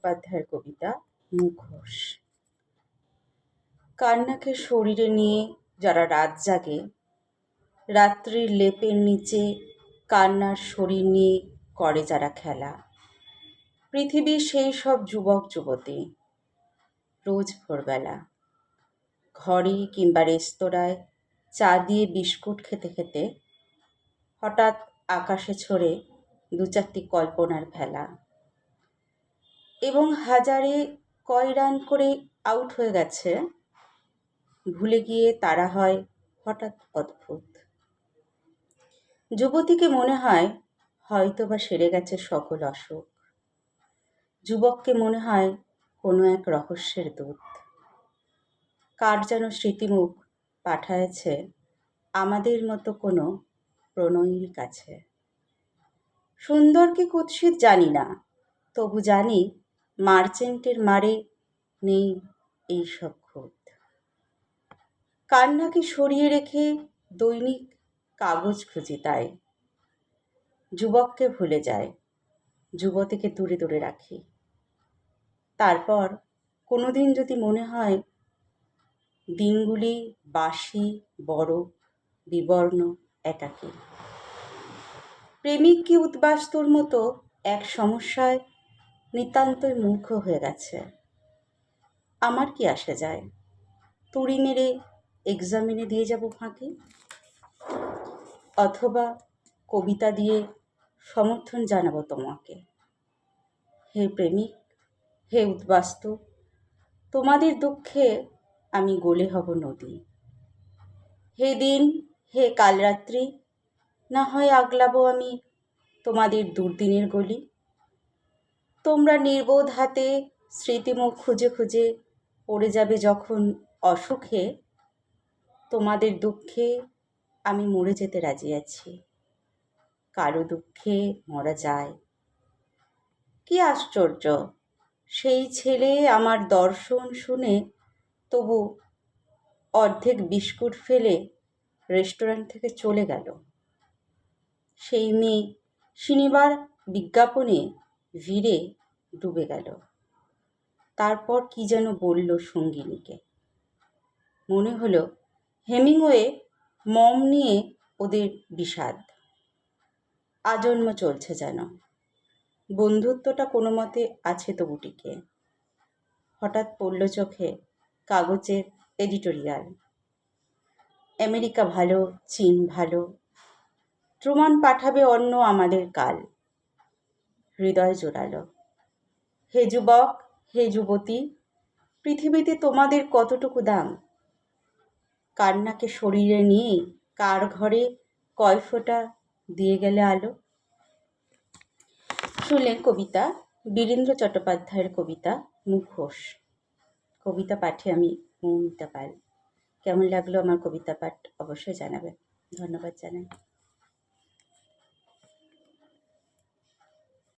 চট্টোপাধ্যায়ের কবিতা মুখোশ। কান্নাকে শরীরে নিয়ে যারা রাত জাগে, রাত্রির লেপের নিচে কান্নার শরীর নিয়ে করে যারা খেলা। পৃথিবীর সেই সব যুবক, যুবতী রোজ ভোরবেলা ঘরে কিংবা রেস্তোরাঁয় চা দিয়ে বিস্কুট খেতে খেতে হঠাৎ আকাশে ছড়ে দু চারটি কল্পনার ভেলা। এবং হাজারে কয় রান করে আউট হয়ে গেছে। ভুলে গিয়ে তারা হয় হঠাৎ অদ্ভুত। যুবতীকে মনে হয় হয়তো বা সেরে গেছে সকল অসুখ। যুবককে মনে হয় কোনো এক রহস্যের দূত। কার যেন স্মৃতিমুখ পাঠায়েছে আমাদের মতো কোনো প্রণয়ীর কাছে। সুন্দর কি কুৎসিত জানি না, তবু জানি মার্চেন্টের মারে নেই এইসব খুঁত কান্নাকে সরিয়ে রেখে দৈনিক কাগজ খুঁজি তাই। যুবককে ভুলে যায়, যুবতীকে দূরে দূরে রাখি। তারপর কোনোদিন যদি মনে হয়, দিনগুলি বাসি, বড়, বিবর্ণ, একাকী। প্রেমিক কি উদ্বাস্তুর মতো এক সমস্যায় নিতান্তই মুখ হয়ে গেছে। আমার কি আসে যায়? তুড়ি মেরে এক্সামিনে দিয়ে যাব ফাঁকি? অথবা কবিতা দিয়ে সমর্থন জানাব তোমাকে? হে প্রেমিক, হে উদ্বাস্তু, তোমাদের দুঃখে আমি গলে হব নদী। হে দিন, হে কালরাত্রি, না হয় আগলাবো আমি তোমাদের দুর্দিনের গলি। তোমরা নির্বোধ হাতে স্মৃতিমুখ খুঁজে খুঁজে পড়ে যাবে যখন অসুখে। তোমাদের দুঃখে আমি মরে যেতে রাজি আছি। কারও দুঃখে মরা যায়। কি আশ্চর্য! সেই ছেলে আমার দর্শন শুনে তবু অর্ধেক বিস্কুট ফেলে রেস্টুরেন্ট থেকে চলে গেল। সেই মেয়ে সিনেমার বিজ্ঞাপনে ভিড়ে ডুবে গেল। তারপর কি যেন বলল সঙ্গিনীকে। মনে হলো হেমিংওয়ে মম নিয়ে ওদের বিষাদ। আজন্ম চলছে যেন। বন্ধুত্বটা কোনো মতে আছে তো বুটিকে হঠাৎ পড়ল চোখে কাগজের এডিটোরিয়াল। আমেরিকা ভালো, চীন ভালো। ট্রুমান পাঠাবে অন্য আমাদের কাল। হৃদয় জোড়ালো হে যুবক, হে যুবতী, পৃথিবীতে তোমাদের কতটুকু দাম? কান্নাকে শরীরে নিয়ে কার ঘরে কয় ফোঁটা দিয়ে গেলে আলো? শুনলেন কবিতা, বীরেন্দ্র চট্টোপাধ্যায়ের কবিতা মুখোশ। কবিতা পাঠে আমি মৌমিতা পাল। কেমন লাগল আমার কবিতা পাঠ অবশ্যই জানাবেন। ধন্যবাদ জানাই।